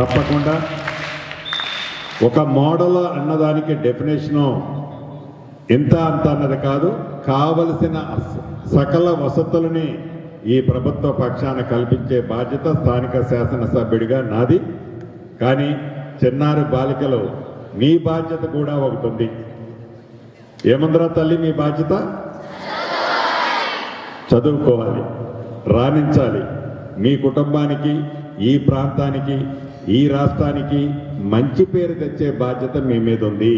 తప్పకుండా. ఒక మోడల్ అన్నదానికి డెఫినేషను ఇంత అంత అన్నది కాదు. కావలసిన సకల వసతులని ఈ ప్రభుత్వ పక్షాన కల్పించే బాధ్యత స్థానిక శాసనసభ్యుడిగా నాది. కానీ చిన్నారు బాలికలు మీ బాధ్యత కూడా ఒకటి ఉంది. ఏమందరా తల్లి మీ బాధ్యత? చదువుకోవాలి రాణించాలి. మీ కుటుంబానికి ఈ ప్రాంతానికి ఈ రాష్ట్రానికి మంచి పేరు తెచ్చే బాధ్యత మీ మీద ఉంది.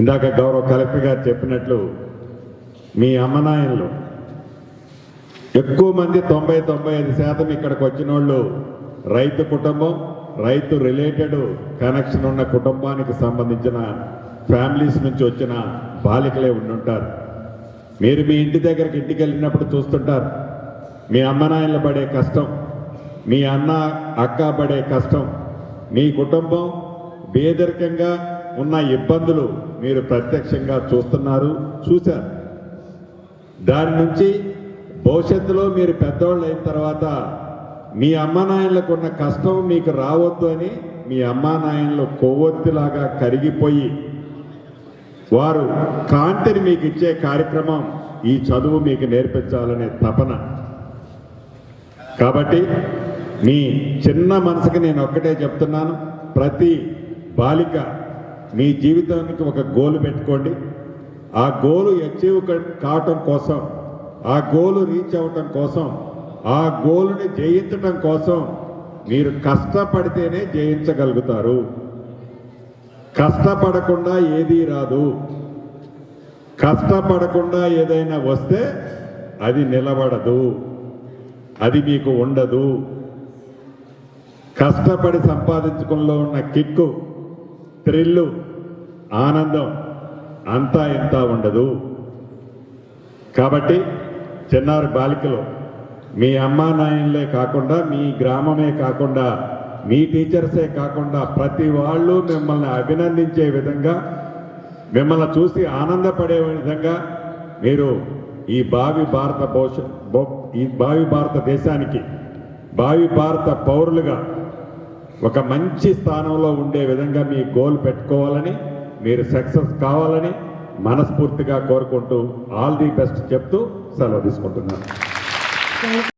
ఇందాక గౌరవ కలెక్టర్ గారు చెప్పినట్లు మీ అమ్మనాయనలు ఎక్కువ మంది తొంభై తొంభై ఐదు శాతం ఇక్కడికి వచ్చిన వాళ్ళు రైతు కుటుంబం రైతు రిలేటెడ్ కనెక్షన్ ఉన్న కుటుంబానికి సంబంధించిన ఫ్యామిలీస్ నుంచి వచ్చిన బాలికలే ఉండుంటారు. మీరు మీ ఇంటి దగ్గరికి ఇంటికి వెళ్ళినప్పుడు చూస్తుంటారు. మీ అమ్మనాయనలు పడే కష్టం మీ అన్న అక్క పడే కష్టం మీ కుటుంబం బేదరికంగా ఉన్న ఇబ్బందులు మీరు ప్రత్యక్షంగా చూస్తున్నారు చూశారు. దాని నుంచి భవిష్యత్తులో మీరు పెద్దవాళ్ళు అయిన తర్వాత మీ అమ్మానాయనలకు ఉన్న కష్టం మీకు రావద్దు అని మీ అమ్మానాయనలు కొవ్వొత్తిలాగా కరిగిపోయి వారు కాంతిని మీకు ఇచ్చే కార్యక్రమం ఈ చదువు మీకు నేర్పించాలనే తపన. కాబట్టి మీ చిన్న మనసుకి నేను ఒక్కటే చెప్తున్నాను. ప్రతి బాలిక మీ జీవితానికి ఒక గోలు పెట్టుకోండి. ఆ గోలు అచీవ్ కావటం కోసం ఆ గోలు రీచ్ అవ్వటం కోసం ఆ గోలుని జయించటం కోసం మీరు కష్టపడితేనే జయించగలుగుతారు. కష్టపడకుండా ఏదీ రాదు. కష్టపడకుండా ఏదైనా వస్తే అది నిలబడదు. అది మీకు ఉండదు. కష్టపడి సంపాదించుకుల్లో ఉన్న కిక్కు థ్రిల్లు ఆనందం అంతా ఇంత ఉండదు. కాబట్టి చిన్నారి బాలికలు మీ అమ్మా నాయనలే కాకుండా మీ గ్రామమే కాకుండా మీ టీచర్సే కాకుండా ప్రతి వాళ్ళు మిమ్మల్ని అభినందించే విధంగా మిమ్మల్ని చూసి ఆనందపడే విధంగా మీరు ఈ భావి భారత భవిష్యత్ ఈ భావి భారతదేశానికి భావి భారత పౌరులుగా ఒక మంచి స్థానంలో ఉండే విధంగా మీ గోల్ పెట్టుకోవాలని మీరు సక్సెస్ కావాలని మనస్ఫూర్తిగా కోరుకుంటూ ఆల్ ది బెస్ట్ చెప్తూ సెలవు తీసుకుంటున్నాను.